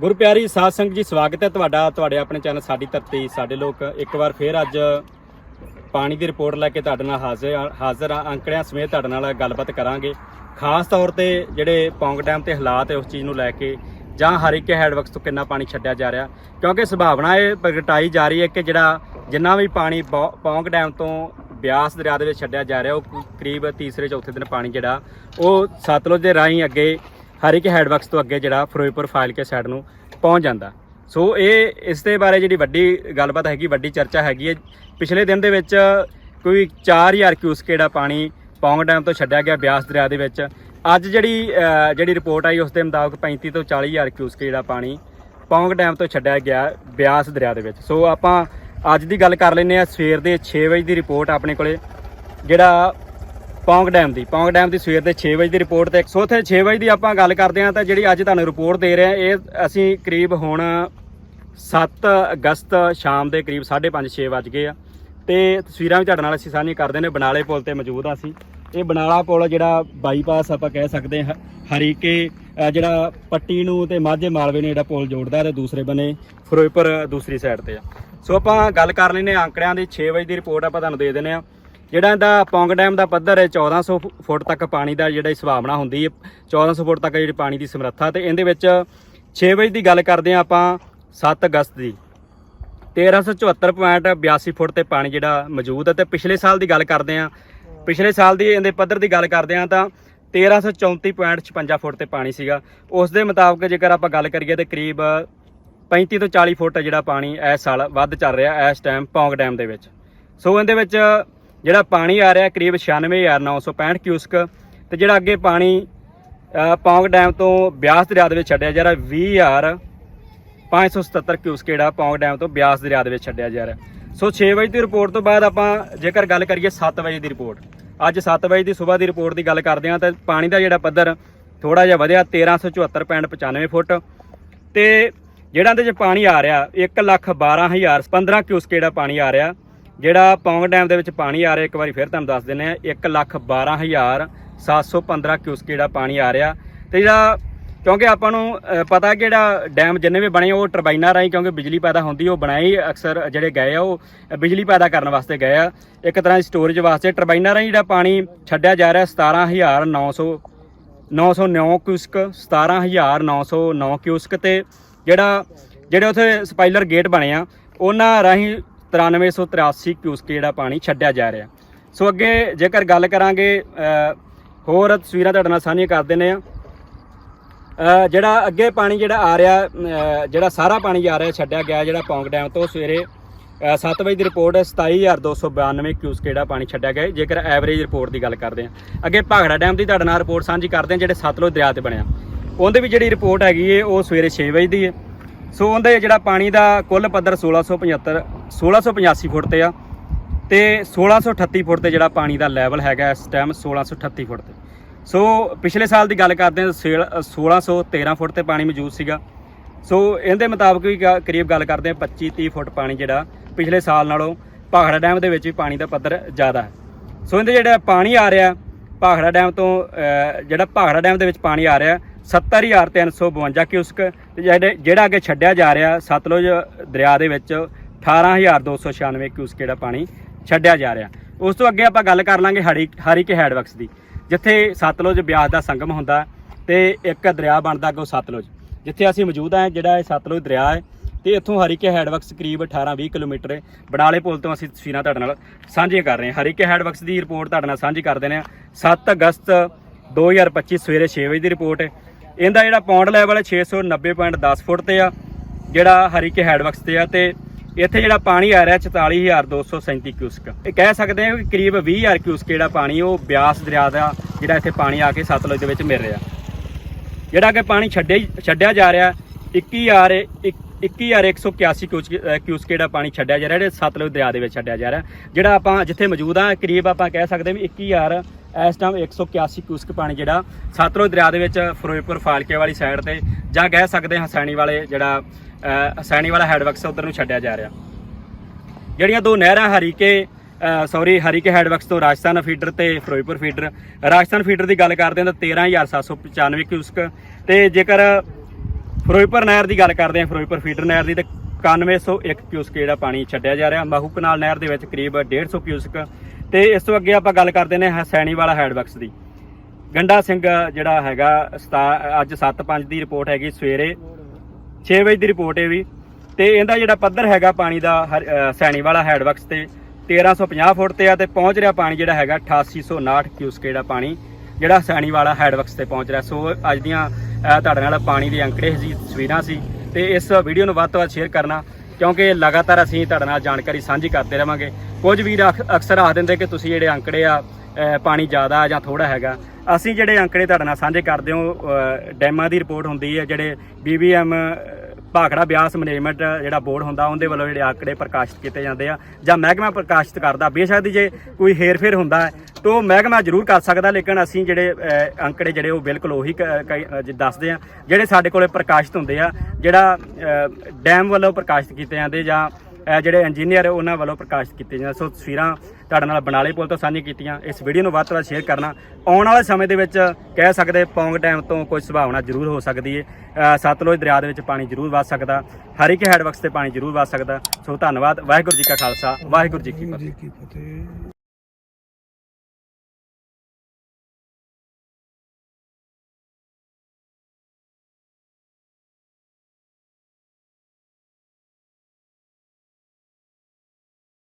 ਗੁਰੂ ਪਿਆਰੀ ਸਾਧ ਸੰਗਤ ਜੀ, ਸਵਾਗਤ ਹੈ ਤੁਹਾਡਾ, ਤੁਹਾਡੇ ਆਪਣੇ ਚੈਨਲ ਸਾਡੀ ਧਰਤੀ। ਸਾਡੇ ਲੋਕ ਇੱਕ ਵਾਰ ਫੇਰ ਅੱਜ ਪਾਣੀ ਦੀ ਰਿਪੋਰਟ ਲੈ ਕੇ ਤੁਹਾਡੇ ਨਾਲ ਹਾਜ਼ਰ ਹਾਜ਼ਰ ਆ। ਅੰਕੜਿਆਂ ਸਮੇਤ ਤੁਹਾਡੇ ਨਾਲ ਗੱਲਬਾਤ ਕਰਾਂਗੇ। ਖਾਸ ਤੌਰ ਤੇ ਜਿਹੜੇ ਪੌਂਗ ਡੈਮ ਤੇ ਹਾਲਾਤ ਹੈ ਉਸ ਚੀਜ਼ ਨੂੰ ਲੈ ਕੇ, ਜਾਂ ਹਰੀਕੇ ਹੈਡਵਰਕਸ ਤੋਂ ਕਿੰਨਾ ਪਾਣੀ ਛੱਡਿਆ ਜਾ ਰਿਹਾ। ਕਿਉਂਕਿ ਸੰਭਾਵਨਾ ਇਹ ਪ੍ਰਗਟਾਈ ਜਾ ਰਹੀ ਹੈ ਕਿ ਜਿਹੜਾ ਜਿੰਨਾ ਵੀ ਪਾਣੀ ਪੌ- ਪੌਂਗ ਡੈਮ ਤੋਂ ਬਿਆਸ ਦਰਿਆ ਦੇ ਵਿੱਚ ਛੱਡਿਆ ਜਾ ਰਿਹਾ, ਉਹ ਕਰੀਬ ਤੀਸਰੇ ਚੌਥੇ ਦਿਨ ਪਾਣੀ ਜਿਹੜਾ, ਉਹ ਸਤਲੁਜ ਦੇ ਰਾਹੀਂ ਅੱਗੇ ਹਰ ਇੱਕ ਹੈਡਵਰਕਸ ਤੋਂ ਅੱਗੇ ਜਿਹੜਾ ਫਿਰੋਜ਼ਪੁਰ ਫਾਈਲ ਕੇ ਸਾਈਡ ਨੂੰ ਪਹੁੰਚ ਜਾਂਦਾ। ਸੋ ਇਹ ਇਸ ਦੇ ਬਾਰੇ ਜਿਹੜੀ ਵੱਡੀ ਗੱਲਬਾਤ ਹੈਗੀ, ਵੱਡੀ ਚਰਚਾ ਹੈਗੀ ਹੈ। ਪਿਛਲੇ ਦਿਨ ਦੇ ਵਿੱਚ ਕੋਈ 4000 ਕਿਊਸਕ ਜਿਹੜਾ ਪਾਣੀ ਪੌਂਗ ਡੈਮ ਤੋਂ ਛੱਡਿਆ ਗਿਆ ਬਿਆਸ ਦਰਿਆ ਦੇ ਵਿੱਚ। ਅੱਜ ਜਿਹੜੀ ਜਿਹੜੀ ਰਿਪੋਰਟ ਆਈ, ਉਸ ਦੇ ਮੁਤਾਬਕ 35 ਤੋਂ 40000 ਕਿਊਸਕ ਜਿਹੜਾ ਪਾਣੀ ਪੌਂਗ ਡੈਮ ਤੋਂ ਛੱਡਿਆ ਗਿਆ ਬਿਆਸ ਦਰਿਆ ਦੇ ਵਿੱਚ। ਸੋ ਆਪਾਂ ਅੱਜ ਦੀ ਗੱਲ ਕਰ ਲੈਂਦੇ ਆ ਸਵੇਰ ਦੇ 6 ਵਜੇ ਦੀ ਰਿਪੋਰਟ ਆਪਣੇ ਕੋਲੇ, ਜਿਹੜਾ ਪੌਂਗ ਡੈਮ ਦੀ, ਪੌਂਗ ਡੈਮ ਦੀ ਸਵੇਰ ਦੇ 6 ਵਜੇ ਦੀ ਰਿਪੋਰਟ ਤੇ ਸੋ ਉੱਥੇ 6 ਵਜੇ ਦੀ ਆਪਾਂ ਗੱਲ ਕਰਦੇ ਹਾਂ ਤਾਂ ਜਿਹੜੀ ਅੱਜ ਤੁਹਾਨੂੰ ਰਿਪੋਰਟ ਦੇ ਰਹੇ ਹਾਂ, ਇਹ ਅਸੀਂ ਕਰੀਬ ਹੁਣ 7 ਅਗਸਤ ਸ਼ਾਮ ਦੇ ਕਰੀਬ 5:30 6 ਵੱਜ ਗਏ ਆ। ਤੇ ਤਸਵੀਰਾਂ ਵੀ ਤੁਹਾਡੇ ਨਾਲ ਅਸੀਂ ਸਾਂਝੀਆਂ ਕਰਦੇ ਨੇ, ਬਨਾਲੇ ਪੁਲ ਤੇ ਮੌਜੂਦ ਆ ਅਸੀਂ। ਇਹ ਬਨਾਲਾ ਪੁਲ ਜਿਹੜਾ ਬਾਈਪਾਸ ਆਪਾਂ ਕਹਿ ਸਕਦੇ ਹਾਂ, ਹਰੀਕੇ ਜਿਹੜਾ ਪੱਟੀ ਨੂੰ ਤੇ ਮਾਝੇ ਮਾਲਵੇ ਨੂੰ ਜਿਹੜਾ ਪੁਲ ਜੋੜਦਾ ਤੇ ਦੂਸਰੇ ਬੰਨੇ ਫਿਰੋਜ਼ਪੁਰ ਦੂਸਰੀ ਸਾਈਡ ਤੇ ਆ। ਸੋ ਆਪਾਂ ਗੱਲ ਕਰ ਲੈਨੇ ਆਂ ਅੰਕੜਿਆਂ ਦੀ 6 ਵਜੇ ਦੀ ਰਿਪੋਰਟ ਆਪਾਂ ਤੁਹਾਨੂੰ ਦੇ ਦਿੰਦੇ ਆ ਜਿਹੜਾ ਇਹਦਾ ਪੌਂਗ ਡੈਮ ਦਾ ਪੱਧਰ ਹੈ 1400 ਫੁ- ਫੁੱਟ ਤੱਕ ਪਾਣੀ ਦਾ ਜਿਹੜਾ ਸੰਭਾਵਨਾ ਹੁੰਦੀ ਹੈ। 1400 ਫੁੱਟ ਤੱਕ ਜਿਹੜੀ ਪਾਣੀ ਦੀ ਸਮਰੱਥਾ ਤੇ ਇਹਦੇ ਵਿੱਚ 6 ਵਜੇ ਦੀ ਗੱਲ ਕਰਦੇ ਆ ਆਪਾਂ 7 ਅਗਸਤ ਦੀ। 1374.82 ਫੁੱਟ ਤੇ ਪਾਣੀ ਜਿਹੜਾ ਮੌਜੂਦ ਹੈ ਤੇ ਪਿਛਲੇ ਸਾਲ ਦੀ ਗੱਲ ਕਰਦੇ ਆ ਪਿਛਲੇ ਸਾਲ ਦੀ ਇਹਦੇ ਪੱਧਰ ਦੀ ਗੱਲ ਕਰਦੇ ਆ ਤਾਂ 1334.56 ਫੁੱਟ ਤੇ ਪਾਣੀ ਸੀਗਾ। ਉਸ ਦੇ ਮੁਤਾਬਕ ਜੇਕਰ ਆਪਾਂ ਗੱਲ ਕਰੀਏ ਤੇ ਕਰੀਬ 35 ਤੋਂ 40 ਫੁੱਟ ਜਿਹੜਾ ਪਾਣੀ ਇਸ ਸਾਲ ਵੱਧ ਚੱਲ ਰਿਹਾ ਇਸ ਟਾਈਮ ਪੌਂਗ ਡੈਮ ਦੇ ਵਿੱਚ। ਸੋ ਇਹਦੇ ਵਿੱਚ ਜਿਹੜਾ ਪਾਣੀ ਆ ਰਿਹਾ ਕਰੀਬ 96965 ਕਿਊਸਕ ਤੇ ਜਿਹੜਾ ਅੱਗੇ ਪਾਣੀ ਅ, ਪੌਂਗ ਡੈਮ ਤੋਂ ਬਿਆਸ ਦਰਿਆ ਦੇ ਵਿੱਚ ਛੱਡਿਆ ਜਾ ਰਿਹਾ 20000 577 ਕਿਊਸਕ ਜਿਹੜਾ ਪੌਂਗ ਡੈਮ ਤੋਂ ਬਿਆਸ ਦਰਿਆ ਦੇ ਵਿੱਚ ਛੱਡਿਆ ਜਾ ਰਿਹਾ। ਸੋ 6 ਵਜੇ ਦੀ ਰਿਪੋਰਟ ਤੋਂ ਬਾਅਦ ਆਪਾਂ ਜੇਕਰ ਗੱਲ ਕਰੀਏ 7 ਵਜੇ ਦੀ ਰਿਪੋਰਟ। ਅੱਜ 7 ਵਜੇ ਦੀ ਸਵੇਰ ਦੀ ਰਿਪੋਰਟ ਦੀ ਗੱਲ ਕਰਦੇ ਹਾਂ ਤਾਂ ਪਾਣੀ ਦਾ ਜਿਹੜਾ ਪੱਧਰ ਥੋੜਾ ਜਿਹਾ ਵਧਿਆ 1374.95 ਫੁੱਟ। ਤੇ ਜਿਹੜਾ ਇਹਦੇ ਚ ਪਾਣੀ ਆ ਰਿਹਾ 112000 15 ਕਿਊਸਕ ਜਿਹੜਾ ਪਾਣੀ ਆ ਰਿਹਾ। ਜਿਹੜਾ ਪੌਂਗ ਡੈਮ ਦੇ ਵਿੱਚ ਪਾਣੀ ਆ ਰਿਹਾ, ਇੱਕ ਵਾਰੀ ਫਿਰ ਤੁਹਾਨੂੰ ਦੱਸ ਦਿੰਦੇ ਆ 112715 ਕਿਊਸਕ ਜਿਹੜਾ ਪਾਣੀ ਆ ਰਿਹਾ। ਤੇ ਜਿਹੜਾ ਕਿਉਂਕਿ ਆਪਾਂ ਨੂੰ ਪਤਾ ਕਿ ਜਿਹੜਾ ਡੈਮ ਜਿੰਨੇ ਵੀ ਬਣੇ, ਉਹ ਟਰਬਾਈਨਾਂ ਰਾਹੀਂ ਕਿਉਂਕਿ ਬਿਜਲੀ ਪੈਦਾ ਹੁੰਦੀ, ਉਹ ਬਣਾਏ ਹੀ ਅਕਸਰ ਜਿਹੜੇ ਗਏ ਆ, ਉਹ ਬਿਜਲੀ ਪੈਦਾ ਕਰਨ ਵਾਸਤੇ ਗਏ ਆ। ਇੱਕ ਤਰ੍ਹਾਂ ਦੀ ਸਟੋਰੇਜ ਵਾਸਤੇ ਟਰਬਾਈਨਾਂ ਰਾਹੀਂ ਜਿਹੜਾ ਪਾਣੀ ਛੱਡਿਆ ਜਾ ਰਿਹਾ 17900 909 ਕਿਊਸਕ 17909 ਕਿਊਸਕ ਤੇ ਜਿਹੜਾ, ਜਿਹੜੇ ਉਥੇ ਸਪਾਈਲਰ ਗੇਟ ਬਣੇ ਆ, ਉਹਨਾਂ ਰਾਹੀਂ 9383 ਕਿਊਸਕ ਜਿਹੜਾ ਪਾਣੀ ਛੱਡਿਆ ਜਾ ਰਿਹਾ। ਸੋ ਅੱਗੇ ਜੇਕਰ ਗੱਲ ਕਰਾਂਗੇ ਹੋਰ ਤਸਵੀਰਾਂ ਤੁਹਾਡੇ ਨਾਲ ਸਾਂਝੀਆਂ ਕਰ ਦਿੰਦੇ ਆ ਜਿਹੜਾ ਅੱਗੇ ਪਾਣੀ ਜਿਹੜਾ ਆ ਰਿਹਾ ਜਿਹੜਾ ਸਾਰਾ ਪਾਣੀ ਆ ਰਿਹਾ, ਛੱਡਿਆ ਗਿਆ ਜਿਹੜਾ ਪੌਂਗ ਡੈਮ ਤੋਂ ਸਵੇਰੇ 7 ਵਜੇ ਦੀ ਰਿਪੋਰਟ 27292 ਕਿਊਸਕ ਜਿਹੜਾ ਪਾਣੀ ਛੱਡਿਆ ਗਿਆ ਜੇਕਰ ਐਵਰੇਜ ਰਿਪੋਰਟ ਦੀ ਗੱਲ ਕਰਦੇ ਹਾਂ। ਅੱਗੇ ਭਾਗੜਾ ਡੈਮ ਦੀ ਤੁਹਾਡੇ ਨਾਲ ਰਿਪੋਰਟ ਸਾਂਝੀ ਕਰਦੇ ਹਾਂ, ਜਿਹੜੇ ਸਤਲੁਜ ਦਰਿਆ ਤੇ ਬਣਿਆ। ਉਹਦੇ ਵੀ ਜਿਹੜੀ ਰਿਪੋਰਟ ਹੈਗੀ ਹੈ, ਉਹ ਸਵੇਰੇ 6 ਵਜੇ ਦੀ ਹੈ। ਸੋ ਉਹਦੇ ਜਿਹੜਾ ਪਾਣੀ ਦਾ ਕੁੱਲ ਪੱਧਰ 1675 1685 ਫੁੱਟ ਤੇ ਆ ਤੇ 1638 ਫੁੱਟ ਤੇ ਜਿਹੜਾ ਪਾਣੀ ਦਾ ਲੈਵਲ ਹੈਗਾ ਇਸ ਟਾਈਮ 1638 ਫੁੱਟ ਤੇ। ਸੋ ਪਿਛਲੇ ਸਾਲ ਦੀ ਗੱਲ ਕਰਦੇ ਹਾਂ, ਸੇਲ- 1613 ਫੁੱਟ ਤੇ ਪਾਣੀ ਮੌਜੂਦ ਸੀਗਾ। ਸੋ ਇਹਦੇ ਮੁਤਾਬਕ ਵੀ ਗ- ਕਰੀਬ ਗੱਲ ਕਰਦੇ ਹਾਂ 25 30 ਫੁੱਟ ਪਾਣੀ ਜਿਹੜਾ ਪਿਛਲੇ ਸਾਲ ਨਾਲੋਂ ਭਾਖੜਾ ਡੈਮ ਦੇ ਵਿੱਚ ਵੀ ਪਾਣੀ ਦਾ ਪੱਧਰ ਜ਼ਿਆਦਾ ਹੈ। ਸੋ ਇਹਦੇ ਜਿਹੜਾ ਪਾਣੀ ਆ ਰਿਹਾ, ਭਾਖੜਾ ਡੈਮ ਤੋਂ ਜਿਹੜਾ ਭਾਖੜਾ ਡੈਮ ਦੇ ਵਿੱਚ ਪਾਣੀ ਆ ਰਿਹਾ 70352 ਕਿਊਸਕ ਤੇ ਜਿਹੜੇ ਜਿਹੜਾ ਅੱਗੇ ਛੱਡਿਆ ਜਾ ਰਿਹਾ ਸਤਲੁਜ ਦਰਿਆ ਦੇ ਵਿੱਚ 18296 ਕਿਊਸਕ ਜਿਹੜਾ ਪਾਣੀ ਛੱਡਿਆ ਜਾ ਰਿਹਾ। ਉਸ ਤੋਂ ਅੱਗੇ ਆਪਾਂ ਗੱਲ ਕਰ ਲਾਂਗੇ ਹਰੀ ਹਰੀਕੇ ਹੈਡਵਕਸ ਦੀ, ਜਿੱਥੇ ਸਤਲੁਜ ਬਿਆਸ ਦਾ ਸੰਗਮ ਹੁੰਦਾ ਤੇ ਇੱਕ ਦਰਿਆ ਬਣਦਾ ਅੱਗੋਂ ਸਤਲੁਜ। ਜਿੱਥੇ ਅਸੀਂ ਮੌਜੂਦ ਹਾਂ, ਜਿਹੜਾ ਇਹ ਸਤਲੁਜ ਦਰਿਆ ਹੈ ਤੇ ਇੱਥੋਂ ਹਰੀਕੇ ਹੈਡਵਕਸ ਕਰੀਬ 18-20 ਕਿਲੋਮੀਟਰ ਹੈ ਬਡਾਲੇ ਪੁਲ ਤੋਂ ਅਸੀਂ ਤਸਵੀਰਾਂ ਤੁਹਾਡੇ ਨਾਲ ਸਾਂਝੀਆਂ ਕਰ ਰਹੇ ਹਾਂ। ਹਰੀਕੇ ਹੈਡਵਕਸ ਦੀ ਰਿਪੋਰਟ ਤੁਹਾਡੇ ਨਾਲ ਸਾਂਝੀ ਕਰ ਦਿੰਦੇ ਹਾਂ 7 ਅਗਸਤ 2025 ਸਵੇਰੇ 6 ਵਜੇ ਦੀ ਰਿਪੋਰਟ। ਹੈ ਇਹਦਾ ਜਿਹੜਾ ਪੌਂਡ ਲੈਵਲ ਹੈ 690.10 ਫੁੱਟ ਤੇ ਆ ਜਿਹੜਾ ਹਰੀਕੇ ਹੈਡਵਰਕਸ ਤੇ ਆ ਤੇ ਇੱਥੇ ਜਿਹੜਾ ਪਾਣੀ ਆ ਰਿਹਾ 44237 ਕਿਊਸਕ। ਇਹ ਕਹਿ ਸਕਦੇ ਹਾਂ ਕਿ ਕਰੀਬ 20000 ਕਿਊਸਕ ਜਿਹੜਾ ਪਾਣੀ ਉਹ ਬਿਆਸ ਦਰਿਆ ਦਾ ਜਿਹੜਾ ਇੱਥੇ ਪਾਣੀ ਆ ਕੇ ਸਤਲੁਜ ਦੇ ਵਿੱਚ ਮਿਲ ਰਿਹਾ। ਜਿਹੜਾ ਕਿ ਪਾਣੀ ਛੱਡਿਆ ਛੱਡਿਆ ਜਾ ਰਿਹਾ 21000 ਇੱਕ- 21181 ਕਿਊਸਕ ਅ, ਕਿਊਸਕ ਜਿਹੜਾ ਪਾਣੀ ਛੱਡਿਆ ਜਾ ਰਿਹਾ ਜਿਹੜਾ ਸਤਲੁਜ ਦਰਿਆ ਦੇ ਵਿੱਚ ਛੱਡਿਆ ਜਾ ਰਿਹਾ। ਜਿਹੜਾ ਆਪਾਂ ਜਿੱਥੇ ਮੌਜੂਦ ਆ ਕਰੀਬ ਆਪਾਂ ਕਹਿ ਸਕਦੇ ਵੀ 21000 ਇਸ ਟਾਈਮ 181 ਕਿਊਸਕ ਪਾਣੀ ਜਿਹੜਾ ਸਤਲੁਜ ਦਰਿਆ ਦੇ ਵਿੱਚ ਫਿਰੋਜ਼ਪੁਰ, ਫਾਲਕੇ ਵਾਲੀ ਸਾਈਡ ਤੇ ਜਾਂ ਕਹਿ ਸਕਦੇ ਹਾਂ ਹਸੈਣੀ ਵਾਲੇ ਜਿਹੜਾ ਹਸੈਣੀ ਵਾਲਾ ਹੈਡਵਰਕਸ ਉਧਰ ਨੂੰ ਛੱਡਿਆ ਜਾ ਰਿਹਾ। ਜਿਹੜੀਆਂ ਦੋ ਨਹਿਰਾਂ ਹਰੀਕੇ ਸੌਰੀ ਹਰੀਕੇ ਹੈਡਵਰਕਸ ਤੋਂ ਰਾਜਸਥਾਨ ਫੀਡਰ ਤੇ ਫਿਰੋਜ਼ਪੁਰ ਫੀਡਰ ਰਾਜਸਥਾਨ ਫੀਡਰ ਦੀ ਗੱਲ ਕਰਦੇ ਹਾਂ ਤਾਂ 13795 ਕਿਊਸਕ ਤੇ ਜੇਕਰ ਫਿਰੋਜ਼ਪੁਰ ਨਹਿਰ ਦੀ ਗੱਲ ਕਰਦੇ ਹਾਂ, ਫਿਰੋਜ਼ਪੁਰ ਫੀਡਰ ਨਹਿਰ ਦੀ ਤੇ 9101 ਕਿਊਸਕ ਜਿਹੜਾ ਪਾਣੀ ਛੱਡਿਆ ਜਾ ਰਿਹਾ। ਮਾਹੂ ਕਨਾਲ ਨਹਿਰ ਦੇ ਵਿੱਚ ਕਰੀਬ 150 ਕਿਊਸਕ ਤੇ ਇਸ ਤੋਂ ਅੱਗੇ ਆਪਾਂ ਗੱਲ ਕਰਦੇ ਨੇ ਹਸੈਣੀ ਵਾਲਾ ਹੈਡਵਰਕਸ ਦੀ। ਗੰਡਾ ਸਿੰਘ ਜਿਹੜਾ ਹੈਗਾ ਸਤਾ- ਅੱਜ 7-5 ਦੀ ਰਿਪੋਰਟ ਹੈਗੀ ਸਵੇਰੇ 6 ਵਜੇ ਦੀ ਰਿਪੋਰਟ ਹੈ ਵੀ। ਤੇ ਇਹਦਾ ਜਿਹੜਾ ਪੱਧਰ ਹੈਗਾ ਪਾਣੀ ਦਾ ਹਰ- ਅ, ਸੈਣੀ ਵਾਲਾ ਹੈਡਵਰਕਸ ਤੇ 1350 ਫੁੱਟ ਤੇ ਆ ਤੇ ਪਹੁੰਚ ਰਿਹਾ ਪਾਣੀ ਜਿਹੜਾ ਹੈਗਾ 8859 ਕਿਊਸਕ ਜਿਹੜਾ ਪਾਣੀ ਜਿਹੜਾ ਸੈਣੀ ਵਾਲਾ ਹੈਡਵਰਕਸ ਤੇ ਪਹੁੰਚ ਰਿਹਾ। ਸੋ ਅੱਜ ਦੀਆਂ ਤੁਹਾਡੇ ਨਾਲ ਪਾਣੀ ਦੇ ਅੰਕੜੇ ਸੀ ਤਸਵੀਰਾਂ ਸੀ ਤੇ ਇਸ ਵੀਡੀਓ ਨੂੰ ਵੱਧ ਤੋਂ ਵੱਧ ਸ਼ੇਅਰ ਕਰਨਾ ਕਿਉਂਕਿ ਲਗਾਤਾਰ ਅਸੀਂ ਤੁਹਾਡੇ ਨਾਲ ਜਾਣਕਾਰੀ ਸਾਂਝੀ ਕਰਦੇ ਰਵਾਂਗੇ। ਕੁਝ ਵੀਰ ਅਕ- ਅਕਸਰ ਆਖ ਦਿੰਦੇ ਕਿ ਤੁਸੀਂ ਜਿਹੜੇ ਅੰਕੜੇ ਆ ਪਾਣੀ ਜ਼ਿਆਦਾ ਜਾਂ ਥੋੜਾ ਹੈਗਾ। ਅਸੀਂ ਜਿਹੜੇ ਅੰਕੜੇ ਤੁਹਾਡੇ ਨਾਲ ਸਾਂਝੇ ਕਰਦੇ ਹਾਂ ਡੈਮਾਂ ਦੀ ਰਿਪੋਰਟ ਹੁੰਦੀ ਹੈ, ਜਿਹੜੇ ਬੀਬੀਐਮ ਭਾਖੜਾ ਬਿਆਸ ਮੈਨੇਜਮੈਂਟ ਜਿਹੜਾ ਬੋਰਡ ਹੁੰਦਾ, ਉਹਦੇ ਵੱਲੋਂ ਜਿਹੜੇ ਆંકੜੇ ਪ੍ਰਕਾਸ਼ਿਤ ਕੀਤੇ ਜਾਂਦੇ ਆ, ਜਾਂ ਮਹਿਕਮਾ ਪ੍ਰਕਾਸ਼ਿਤ ਕਰਦਾ। ਬੇਸ਼ੱਕ ਦੀ ਜੇ ਕੋਈ ਹੇਰ-ਫੇਰ ਹੁੰਦਾ ਹੈ, ਤਾਂ ਉਹ ਮਹਿਕਮਾ ਜ਼ਰੂਰ ਕਰ ਸਕਦਾ, ਲੇਕਿਨ ਅਸੀਂ ਜਿਹੜੇ ਅੰਕੜੇ ਜਿਹੜੇ ਉਹ ਬਿਲਕੁਲ ਉਹੀ ਕ- ਕਈ- ਦੱਸਦੇ ਆ ਜਿਹੜੇ ਸਾਡੇ ਕੋਲੇ ਪ੍ਰਕਾਸ਼ਿਤ ਹੁੰਦੇ ਆ, ਜਿਹੜਾ ਡੈਮ ਵੱਲੋਂ ਪ੍ਰਕਾਸ਼ਿਤ ਕੀਤੇ ਜਾਂਦੇ ਜਾਂ ਅ, ਜਿਹੜੇ ਇੰਜੀਨੀਅਰ ਉਹਨਾਂ ਵੱਲੋਂ ਪ੍ਰਕਾਸ਼ਿਤ ਕੀਤੇ ਜਾਂਦੇ ਸੋ ਤਸਵੀਰਾਂ ਤੁਹਾਡੇ ਨਾਲ ਬਨਾਲੇ ਪੁਲ ਤੋਂ ਸਾਂਝੀਆਂ ਕੀਤੀਆਂ। ਇਸ ਵੀਡੀਓ ਨੂੰ ਵੱਧ ਤੋਂ ਵੱਧ ਸ਼ੇਅਰ ਕਰਨਾ। ਆਉਣ ਵਾਲੇ ਸਮੇਂ ਦੇ ਵਿੱਚ ਕਹਿ ਸਕਦੇ ਪੌਂਗ ਡੈਮ ਤੋਂ ਕੋਈ ਸੰਭਾਵਨਾ ਜ਼ਰੂਰ ਹੋ ਸਕਦੀ ਹੈ ਸਤਲੁਜ ਦਰਿਆ ਦੇ ਵਿੱਚ ਪਾਣੀ ਜ਼ਰੂਰ ਵੱਧ ਸਕਦਾ। ਹਰੀਕੇ ਹੈਡਵਰਕਸ ਤੇ ਪਾਣੀ ਜ਼ਰੂਰ ਵੱਧ ਸਕਦਾ। ਸੋ ਧੰਨਵਾਦ। ਵਾਹਿਗੁਰੂ ਜੀ ਕਾ ਖਾਲਸਾ। ਵਾਹਿਗੁਰੂ ਜੀ ਕੀ ਫਤਿਹ।